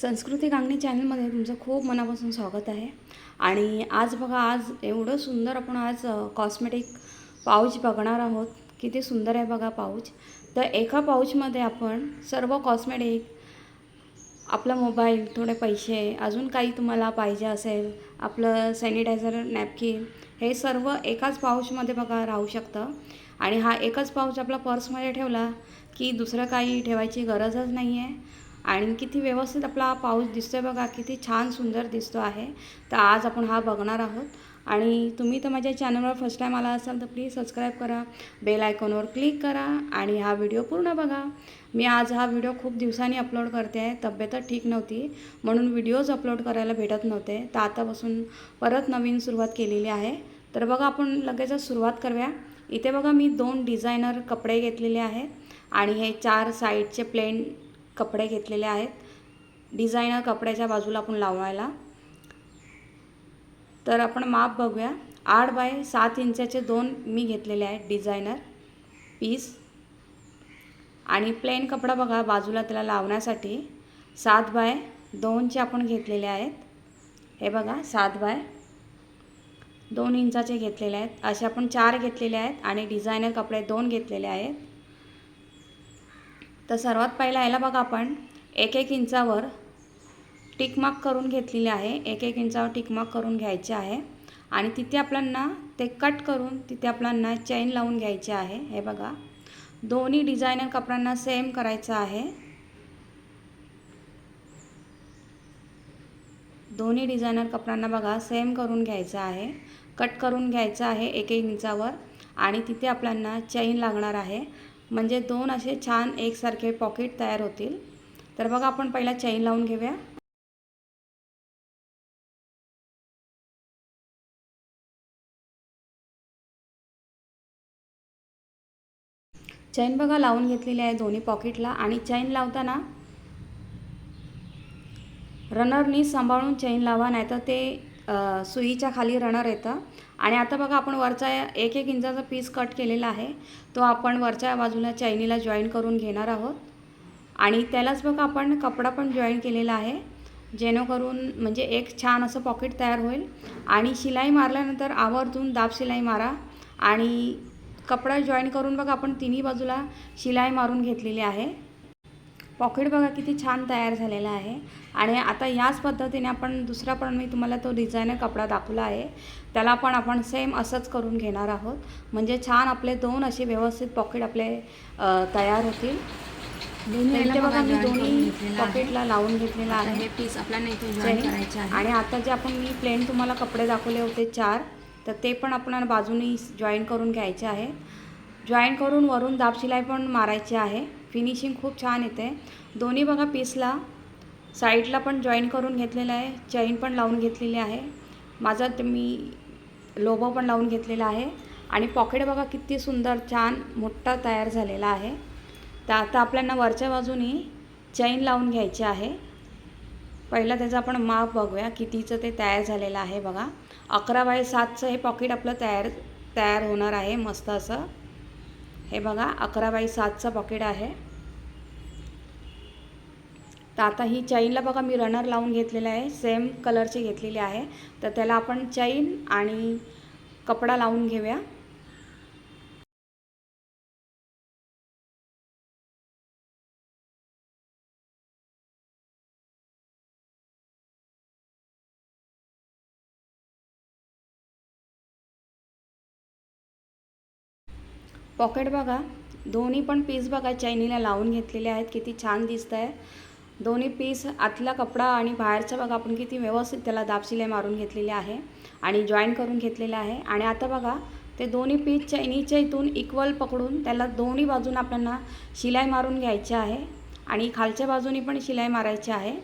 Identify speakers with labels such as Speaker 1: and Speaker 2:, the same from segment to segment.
Speaker 1: संस्कृती गांगणी चॅनलमध्ये तुमचं खूप मनापासून स्वागत आहे. आणि आज बघा आज एवढं सुंदर आपण आज कॉस्मेटिक पाऊच बघणार आहोत. किती सुंदर आहे बघा पाऊच तर एका पाऊचमध्ये आपण सर्व कॉस्मेटिक आपला मोबाईल थोडे पैसे अजून काही तुम्हाला पाहिजे असेल आपलं सॅनिटायझर नॅपकिन हे सर्व एकाच पाऊचमध्ये बघा राहू शकतं. आणि हा एकच पाऊच आपला पर्समध्ये ठेवला की दुसरं काही ठेवायची गरजच नाही आहे आणि किती व्यवस्थित आपला पाऊस दिसतो आहे बघा किती छान सुंदर दिसतो आहे. तर आज आपण हा बघणार आहोत. आणि तुम्ही तर माझ्या चॅनलवर फर्स्ट टाईम आला असाल तर प्लीज सबस्क्राईब करा बेल आयकॉनवर क्लिक करा आणि हा व्हिडिओ पूर्ण बघा. मी आज हा व्हिडिओ खूप दिवसांनी अपलोड करते आहे तब्येतच ठीक नव्हती म्हणून व्हिडिओज अपलोड करायला भेटत नव्हते. तर आतापासून परत नवीन सुरुवात केलेली आहे. तर बघा आपण लगेचच सुरुवात करूया. इथे बघा मी दोन डिझायनर कपडे घेतलेले आहेत आणि हे चार साईडचे प्लेन कपडे घेतलेले आहेत. डिझायनर कपड्याच्या बाजूला आपण लावायला. तर आपण माप बघूया. आठ बाय सात इंचाचे दोन मी घेतलेले आहेत डिझायनर पीस आणि प्लेन कपडा बघा बाजूला त्याला लावण्यासाठी सात बाय दोनचे आपण घेतलेले आहेत. हे बघा सात बाय दोन इंचाचे घेतलेले आहेत. असे आपण चार घेतलेले आहेत आणि डिझायनर कपडे दोन घेतलेले आहेत. तर सर्वात पहिला याला बघा आपण एक एक इंचावर टिकमार्क करून घेतलेली आहे. एक एक इंचावर टिकमार्क करून घ्यायचे आहे. आणि तिथे आपल्यांना ते कट करून तिथे आपल्यांना चैन लावून घ्यायचे आहे. हे बघा. दोन्ही डिझायनर कपड्यांना सेम करायचं आहे. दोन्ही डिझायनर कपड्यांना बघा सेम करून घ्यायचं आहे. कट करून घ्यायचं आहे एक एक इंचावर. आणि तिथे आपल्यांना चैन लागणार आहे. म्हणजे दोन असे छान एकसारखे पॉकेट तयार होतील. तर बघा आपण पहिला चैन लावून घेऊया. चैन बघा लावून घेतलेली आहे दोन्ही पॉकेटला आणि चैन लावताना रनरनी सांभाळून चैन लावा नाही तर ते सुईच्या खाली रनर येतं. आणि आता बघा आपण वरचा एक एक इंचाचा पीस कट केलेला आहे. तो आपण वरच्या बाजूला चैनीला जॉईन करून घेणार आहोत. आणि त्यालाच बघा आपण कपडा पण जॉईन केलेला आहे. जेणेकरून म्हणजे एक छान असं पॉकेट तयार होईल. आणि शिलाई मारल्यानंतर आवर्जून दाब शिलाई मारा. आणि कपडा जॉईन करून बघा आपण तिन्ही बाजूला शिलाई मारून घेतलेली आहे. पॉकेट बघा किती छान तयार झालेला आहे. आणि आता याच पद्धतीने आपण दुसरा पण मी तुम्हाला तो डिझायनर कपडा दाखवला आहे. त्याला पण आपण सेम असंच करून घेणार आहोत. म्हणजे छान आपले दोन असे व्यवस्थित पॉकेट आपले तयार होतील. बघा मी दोन्ही पॉकेटला लावून घेतलेला आहे.
Speaker 2: हे पीस आपल्याला
Speaker 1: आणि आता जे आपण मी प्लेन तुम्हाला कपडे दाखवले होते चार तर ते पण आपल्याला बाजूनी जॉईन करून घ्यायचे आहे. जॉईन करून वरून दाब शिलाई पण मारायची आहे. फिनिशिंग खूप छान येते. दोन्ही बघा पीसला साईडला पण जॉईन करून घेतलेलं आहे. चैन पण लावून घेतलेली आहे. माझा मी लोबो पण लावून घेतलेला आहे. आणि पॉकेट बघा किती सुंदर छान मोठा तयार झालेला आहे. तर आता आपल्याला वरच्या बाजूनी चैन लावून घ्यायची आहे. पहिला त्याचं आपण माप बघूया. कितीचं ते तयार झालेलं आहे बघा. अकरा बाय सातचं हे पॉकेट आपलं तयार तयार होणार आहे. मस्त असं. हे बघा अकरा बाय सातचं पॉकेट आहे. तर आता ही चैनला बघा मी रनर लावून घेतलेलं आहे. सेम कलरची घेतलेली आहे. तर त्याला आपण चैन आणि कपडा लावून घेऊया. पॉकेट बघा. दोन्ही पण पीस बघा. चैनीला लावून घेतलेले आहेत. किती छान दिसत आहे दोन्ही पीस आतला कपडा आणि बाहेरचा बघा आपण किती व्यवस्थित त्याला दाबशिलाई मारून घेतलेली आहे आणि जॉईन करून घेतलेले आहे. आणि आता बघा ते दोन्ही पीस चैनीच्या इथून इक्वल पकडून त्याला दोन्ही बाजून आपल्याला शिलाई मारून घ्यायची आहे. आणि खालच्या बाजूनी पण शिलाई मारायची आहे.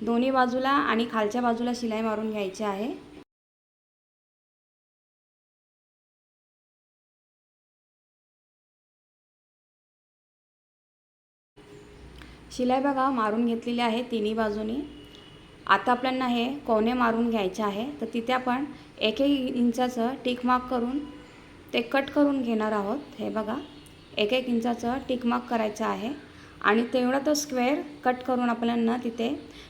Speaker 1: दोन्ही बाजूला आणि खालच्या बाजूला शिलाई मारून घ्यायची आहे. शिलाई बघा मारून घेतलेली आहे तिन्ही बाजूनी. आता आपल्याला हे कोणे मारून घ्यायचे आहे. तर तिथे आपण एक एक इंचाचं टिकमार्क करून ते कट करून घेणार आहोत. हे बघा एक एक इंचाचं टिकमार्क करायचं आहे. आणि तेवढा तो स्क्वेअर कट करून आपल्याला तिथे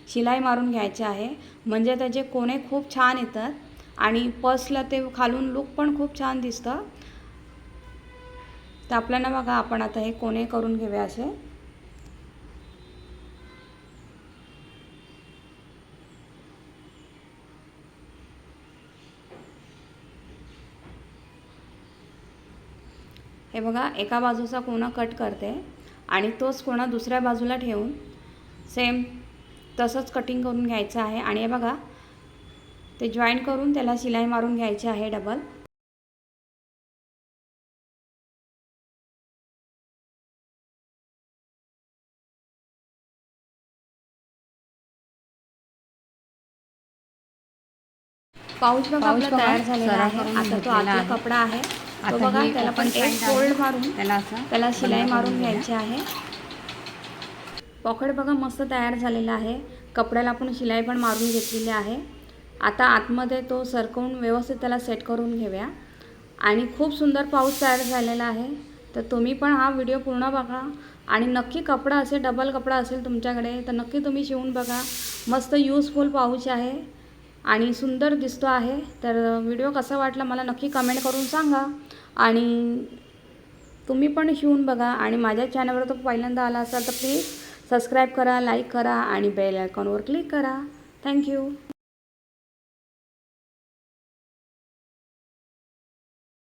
Speaker 1: शिलाई मारून घ्यायचे आहे. म्हणजे त्याचे कोणे खूप छान येतात. आणि पर्सला ते खालून लुक पण खूप छान दिसतं. तर आपल्याला बघा आपण आता हे कोणे करून घेऊया असे. हे बघा एका बाजूचा कोणा कट करते आणि तोच कोणा दुसऱ्या बाजूला ठेवून सेम तसंच कटिंग करून घ्यायचं आहे. आणि हे बघा ते जॉईन करून त्याला शिलाई मारून घ्यायची आहे डबल पाऊच बघा आपला तयार झालेला आहे. आता तो आतला
Speaker 2: आहे.
Speaker 1: कपडा आहे.
Speaker 2: आता
Speaker 1: बघा त्याला पण एक. फोल्ड मारून
Speaker 2: त्याला असं
Speaker 1: त्याला शिलाई मारून. घ्यायची आहे. पॉकेट बघा मस्त तयार झालेला आहे. कपड्याला आपण शिलाई पण मारून घेतलेली आहे. आता आतमध्ये तो सरकवून व्यवस्थित त्याला सेट करून घेऊया. आणि खूप सुंदर पाऊस तयार झालेला आहे. तर तुम्ही पण हा व्हिडिओ पूर्ण बघा. आणि नक्की कपडा असेल डबल कपडा असेल तुमच्याकडे तर नक्की तुम्ही शिवून बघा. मस्त यूजफुल पाऊच आहे. आणि सुंदर दिसतो आहे. तर व्हिडिओ कसा वाटला मला नक्की कमेंट करून सांगा. आणि तुम्ही पण शिवून बघा आणि माझ्या चॅनलवर तो पहिल्यांदा आला असाल तर प्लीज सबस्क्राईब करा लाईक करा आणि बेल आयकॉनवर क्लिक करा. थँक्यू